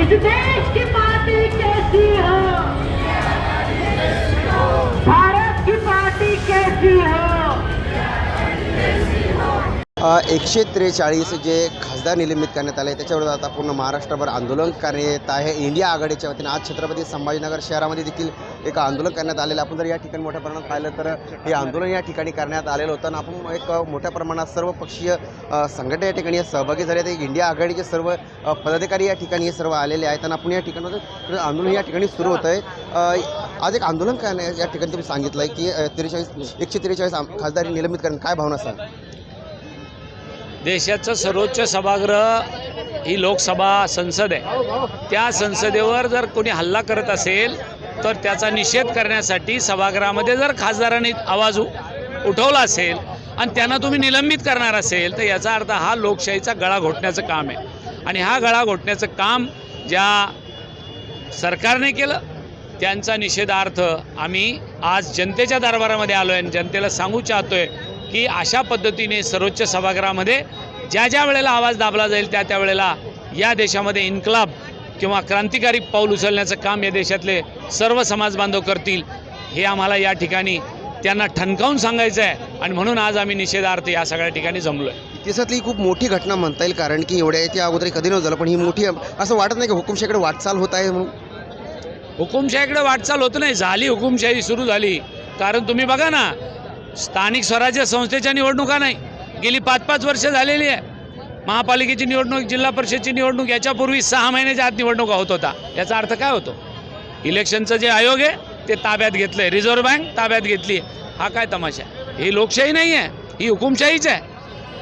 इस देश की पार्टी कैसी हो? भारत की पार्टी कैसी हो? एकशे त्रेचाळीस जे खासदार निलंबित करण्यात आले त्याच्यावर आता पूर्ण महाराष्ट्रभर आंदोलन करण्यात आहे. इंडिया आघाडीच्या वतीने आज छत्रपती संभाजीनगर शहरामध्ये देखील एक आंदोलन करण्यात आलेलं आपण जर या ठिकाणी मोठ्या प्रमाणात पाहिलं तर हे आंदोलन या ठिकाणी करण्यात आलेलं होतं. आणि आपण एक मोठ्या प्रमाणात सर्व पक्षीय संघटना या ठिकाणी सहभागी झाले आहेत. इंडिया आघाडीचे सर्व पदाधिकारी या ठिकाणी हे सर्व आलेले आहेत. आणि आपण या ठिकाणी आंदोलन या ठिकाणी सुरू होतं आहे आज एक आंदोलन करण्या या ठिकाणी तुम्ही सांगितलं आहे की त्रेचाळीस एकशे त्रेचाळीस खासदारी निलंबित करणं काय भावना सांग देशाचं सर्वोच्च सभागृह ही लोकसभा संसद आहे. त्या संसदेवर जर कोणी हल्ला करत असेल तर त्याचा निषेध करण्यासाठी सभागृहामध्ये जर खासदारांनी आवाज उ- उठवला असेल आणि त्यांना तुम्ही निलंबित करणार असेल तर याचा अर्थ हा लोकशाहीचा गळा घोटण्याचं काम आहे. आणि हा गळा घोटण्याचं काम ज्या सरकारने केलं त्यांचा निषेधार्थ आम्ही आज जनतेच्या दरबारामध्ये आलो आहे आणि जनतेला सांगू चाहतो आहे की अशा पद्धतीने सर्वोच्च सभागृहामध्ये ज्या ज्या वेळेला आवाज दाबला जाईल त्या त्या वेळेला या देशामध्ये इन्कलाब किंवा क्रांतिकारी पाऊल उचलण्याचं काम या देशातले सर्व समाज बांधव करतील हे आम्हाला या ठिकाणी त्यांना ठणकावून सांगायचं आहे. आणि म्हणून आज आम्ही निषेधार्थ या सगळ्या ठिकाणी जमलो आहे इतिहासातली ही खूप मोठी घटना म्हणता येईल कारण की एवढ्या याच्या अगोदर कधी नव्हतं झालं पण ही मोठी असं वाटत नाही की हुकुमशाहीकडे वाटचाल होत आहे म्हणून. हुकुमशाहीकडे वाटचाल होत नाही झाली हुकुमशाही सुरू झाली. कारण तुम्ही बघा ना स्थानिक स्वराज्य संस्थेच्या निवडणुका नाही. गेली पाच पाच वर्ष झालेली आहे. महापालिकेची निवडणूक जिल्हा परिषदची निवडणूक याच्यापूर्वी सहा महिन्याच्या आत निवडणुका होत होता. याचा अर्थ काय होतो? इलेक्शनचं जे आयोग आहे ते ताब्यात घेतलं आहे रिझर्व्ह बँक ताब्यात घेतली. हा काय तमाशा आहे? ही लोकशाही नाही आहे ही हुकुमशाहीच आहे.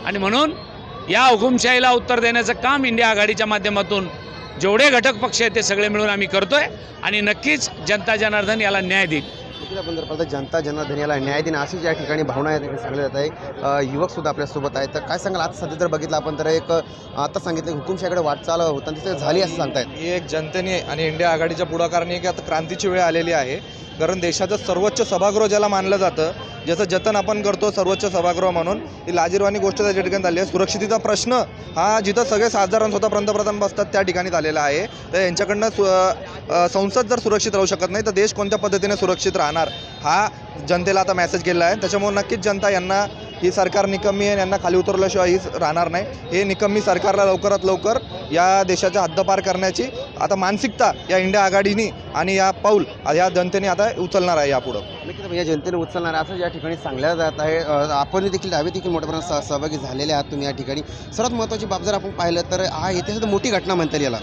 आणि म्हणून या हुकुमशाहीला उत्तर देण्याचं काम इंडिया आघाडीच्या माध्यमातून जेवढे घटक पक्ष आहेत ते सगळे मिळून आम्ही करतोय. आणि नक्कीच जनता जनार्दन याला न्याय देईल. देखील आपण जनता जनार्दन याला न्याय देणं अशी ज्या ठिकाणी भावना आहे तिकडे सांगितलं जात आहे. युवकसुद्धा आपल्यासोबत आहेत. तर काय सांगाल आता सध्या जर बघितलं आपण तर एक आता सांगितलं की हुकुमशाहीकडे वाटचाल होताना तिथे झाली असं सांगतायत. ही एक जनतेने आणि इंडिया आघाडीच्या पुढाकाराने एक आता क्रांतीची वेळ आलेली आहे. कारण देशाचं सर्वोच्च सभागृह ज्याला मानलं जातं ज्याचं जतन आपण करतो सर्वोच्च सभागृह म्हणून ही लाजीरवाणी गोष्ट त्या ठिकाणी झाली आहे. सुरक्षितेचा प्रश्न हा जिथं सगळे साधारण स्वतः पंतप्रधान बसतात त्या ठिकाणी झालेला आहे. तर यांच्याकडनं सु संसद जर सुरक्षित राहू शकत नाही तर देश कोणत्या पद्धतीने सुरक्षित राहणार? हा जनतेला आता मेसेज गेलेला आहे. त्याच्यामुळे नक्कीच जनता यांना ही सरकार निकमी आहे आणि यांना खाली उतरल्याशिवाय हीच राहणार नाही. हे निकमी सरकारला लवकरात लवकर या देशाच्या हद्दपार करण्याची आता मानसिकता या इंडिया आघाडीनी आणि या पाऊल या जनतेने आता उचलणार आहे यापुढं. या जनतेने उचलणार असं या ठिकाणी सांगल्या जात आहे. आपण देखील डावे देखील मोठ्या प्रमाणात सह- सहभागी झालेले आहात तुम्ही या ठिकाणी. सर्वात महत्त्वाची बाब जर आपण पाहिलं तर हा इतिहासात मोठी घटना म्हणता येईल याला.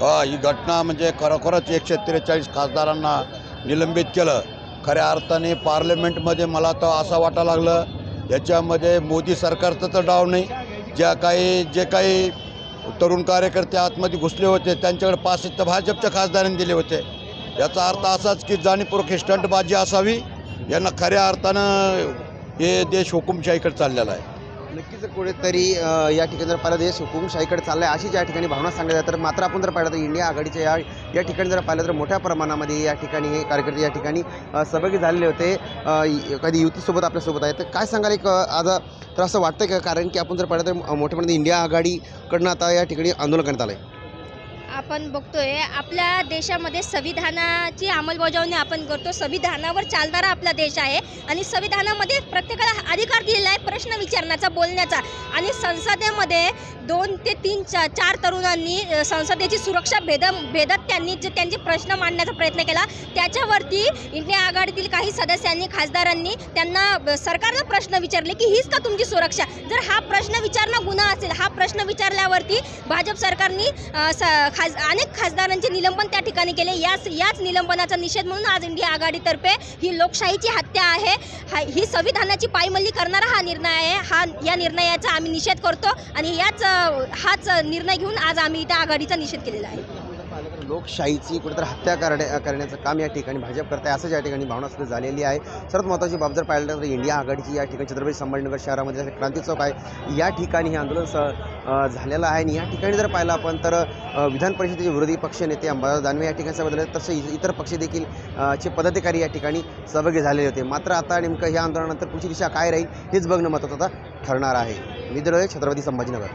हा ही घटना म्हणजे खरोखरच एकशे त्रेचाळीस खासदारांना निलंबित केलं. खऱ्या अर्थाने पार्लमेंटमध्ये मला तर असं वाटायला लागलं याच्यामध्ये मोदी सरकारचं तर डाव नाही. ज्या काही जे काही तरुण कार्यकर्ते आतमध्ये घुसले होते त्यांच्याकडे पाच तर भाजपच्या खासदारांनी दिले होते. याचा अर्थ असाच की जाणीवपूर्वक स्टंटबाजी असावी. यांना खऱ्या अर्थानं हे देश हुकुमशाहीकडे चाललेला आहे. नक्कीच कुठेतरी या ठिकाणी जर पाहिलं देश हुकुमशाहीकडे चालला आहे अशी ज्या ठिकाणी भावना सांगितली जातात तर मात्र आपण जर पाहिलं तर इंडिया आघाडीच्या या या ठिकाणी जर पाहिलं तर मोठ्या प्रमाणामध्ये या ठिकाणी हे कार्यकर्ते या ठिकाणी सहभागी झालेले होते. कधी युतीसोबत आपल्यासोबत आहे. तर काय सांगाल एक आता आज तर असं वाटतं का? कारण की आपण जर पाहिलं तर मोठ्या प्रमाणात इंडिया आघाडीकडनं आता या ठिकाणी आंदोलन करण्यात आलं आहे आपण बघतोय आपल्या देशामध्ये संविधानाची अंमलबजावणी आपण करतो. संविधानावर चालणारा आपला देश आहे आणि संविधानामध्ये प्रत्येकाला अधिकार दिलेला आहे प्रश्न विचारण्याचा बोलण्याचा. आणि संसदेमध्ये दोन ते तीन चा चार तरुणांनी संसदेची सुरक्षा भेद भेदत त्यांनी जे त्यांचे प्रश्न मांडण्याचा प्रयत्न केला. त्याच्यावरती इंडिया आघाडीतील काही सदस्यांनी खासदारांनी त्यांना सरकारनं सरकारला प्रश्न विचारले की हीच का तुमची सुरक्षा? जर हा प्रश्न विचारणं गुन्हा असेल हा प्रश्न विचारल्यावरती भाजप सरकारनी खास खास अनेक खासदारांचे निलंबन त्या ठिकाणी केले. याच याच निलंबनाचा निषेध म्हणून आज इंडिया आघाडीतर्फे ही लोकशाहीची हत्या आहे. हा ही संविधानाची पायमल्ली करणारा हा निर्णय आहे. हा या निर्णयाचा आम्ही निषेध करतो आणि याच हाच निर्णय घेऊन आज आम्ही त्या आघाडीचा निषेध केलेला आहे. लोकशाहीची कुठेतरी हत्या करण्या करण्याचं काम या ठिकाणी भाजप करते असं या ठिकाणी भावना सुद्धा झालेली आहे. सर्वात महत्त्वाची बाब जर पाहिलं तर इंडिया आघाडीची या ठिकाणी छत्रपती संभाजीनगर शहरामध्ये क्रांती चौक आहे. या ठिकाणी हे आंदोलन स झालेलं आहे आणि या ठिकाणी जर पाहिलं आपण तर विधान परिषदेचे विरोधी पक्ष नेते अंबादास दानवे या ठिकाणी सहभागी झाले तसे इ- इतर पक्ष देखील चे पदाधिकारी या ठिकाणी सहभागी झालेले होते. मात्र आता नेमकं या आंदोलनानंतर पुढची दिशा काय राहील हेच बघणं महत्त्वाचं आता ठरणार आहे. विद्रोह छत्रपती संभाजीनगर.